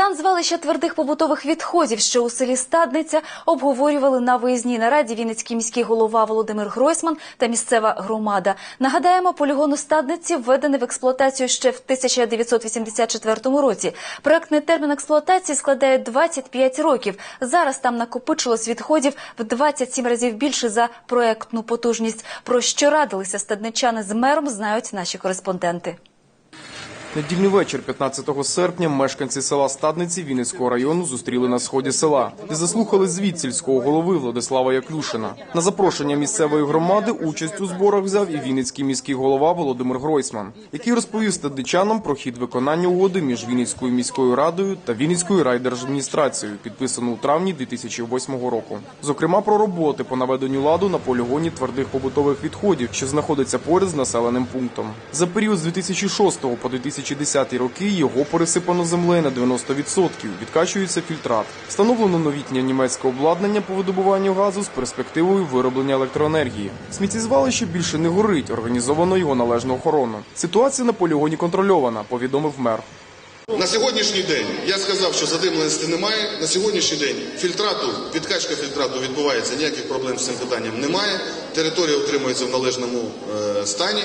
Стан звалища твердих побутових відходів, що у селі Стадниця, обговорювали на виїзній нараді Вінницький міський голова Володимир Гройсман та місцева громада. Нагадаємо, полігон у Стадниці введений в експлуатацію ще в 1984 році. Проектний термін експлуатації складає 25 років. Зараз там накопичилось відходів в 27 разів більше за проектну потужність. Про що радилися стадничани з мером, знають наші кореспонденти. Недільний вечір 15 серпня мешканці села Стадниці Вінницького району зустріли на сході села і заслухали звіт сільського голови Владислава Яклюшина. На запрошення місцевої громади участь у зборах взяв і Вінницький міський голова Володимир Гройсман, який розповів стадничанам про хід виконання угоди між Вінницькою міською радою та Вінницькою райдержадміністрацією, підписану у травні 2008 року. Зокрема, про роботи по наведенню ладу на полігоні твердих побутових відходів, що знаходиться поряд з населеним пунктом. За період з 2006 по 2010 роки його пересипано землею на 90%, відкачується фільтрат. Встановлено новітнє німецьке обладнання по видобуванню газу з перспективою вироблення електроенергії. Сміттєзвалище більше не горить, організовано його належну охорону. Ситуація на полігоні контрольована, повідомив мер. На сьогоднішній день я сказав, що задимленості немає. На сьогоднішній день фільтрату, відкачка фільтрату відбувається, ніяких проблем з цим питанням немає. Територія утримується в належному е, стані.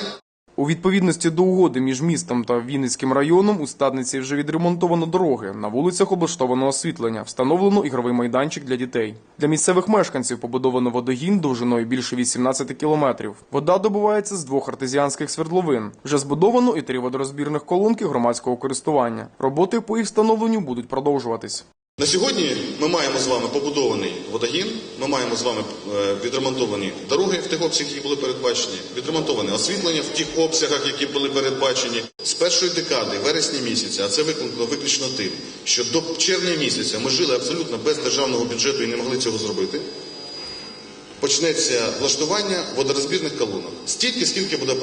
У відповідності до угоди між містом та Вінницьким районом у Стадниці вже відремонтовано дороги. На вулицях облаштовано освітлення, встановлено ігровий майданчик для дітей. Для місцевих мешканців побудовано водогін довжиною більше 18 кілометрів. Вода добувається з двох артезіанських свердловин. Вже збудовано і три водорозбірних колонки громадського користування. Роботи по їх встановленню будуть продовжуватись. На сьогодні ми маємо з вами побудований водогін, ми маємо з вами е, відремонтовані дороги в тих обсягах, які були передбачені, відремонтоване освітлення в тих обсягах, які були передбачені. З першої декади, вересня місяця, а це викликано виключно тим, що до червня місяця ми жили абсолютно без державного бюджету і не могли цього зробити. Почнеться влаштування водорозбірних колонок стільки, скільки буде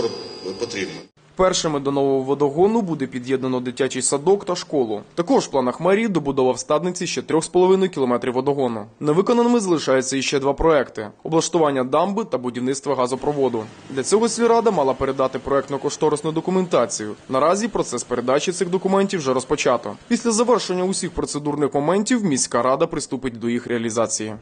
потрібно. Першими до нового водогону буде під'єднано дитячий садок та школу. Також в планах мерії добудова в стадниці ще 3,5 кілометрів водогону. Невиконаними залишаються іще два проекти: облаштування дамби та будівництво газопроводу. Для цього сільрада мала передати проектно-кошторисну документацію. Наразі процес передачі цих документів вже розпочато. Після завершення усіх процедурних моментів міська рада приступить до їх реалізації.